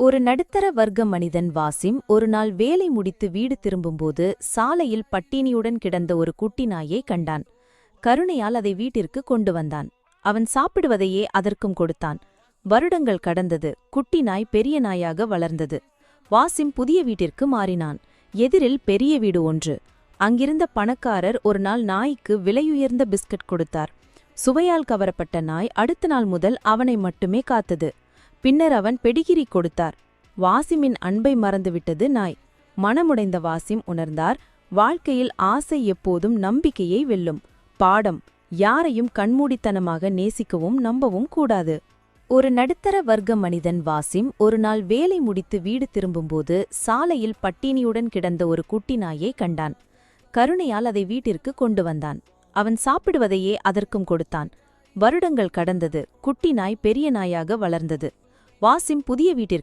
ஒரு நடுத்தர வர்க்க மனிதன் வாசிம் ஒரு நாள் வேலை முடித்து வீடு திரும்பும்போது சாலையில் பட்டினியுடன் கிடந்த ஒரு குட்டி நாயை கண்டான். கருணையால் அதை வீட்டிற்கு கொண்டு வந்தான். அவன் சாப்பிடுவதையே அதற்கும் கொடுத்தான். வருடங்கள் கடந்தது. குட்டி நாய் பெரிய நாயாக வளர்ந்தது. வாசிம் புதிய வீட்டிற்கு மாறினான். எதிரில் பெரிய வீடு ஒன்று. அங்கிருந்த பணக்காரர் ஒரு நாள் நாய்க்கு விலையுயர்ந்த பிஸ்கட் கொடுத்தார். சுவையால் கவரப்பட்ட நாய் அடுத்த நாள் முதல் அவனை மட்டுமே காத்தது. பின்னர் அவன் பெடிகிரி கொடுத்தார். வாசிமின் அன்பை மறந்துவிட்டது நாய். மனமுடைந்த வாசிம் உணர்ந்தார் வாழ்க்கையில் ஆசை எப்போதும் நம்பிக்கையை வெல்லும். பாடம் யாரையும் கண்மூடித்தனமாக நேசிக்கவும் நம்பவும் கூடாது. ஒரு நடுத்தர வர்க்க மனிதன் வாசிம் ஒரு நாள் வேலை முடித்து வீடு திரும்பும்போது சாலையில் பட்டினியுடன் கிடந்த ஒரு குட்டி நாயை கண்டான். கருணையால் அதை வீட்டிற்கு கொண்டு வந்தான். அவன் சாப்பிடுவதையே அதற்கும் கொடுத்தான். வருடங்கள் கடந்தது. குட்டி நாய் பெரிய நாயாக வளர்ந்தது. வாசிம் புதிய வீட்டிற்கு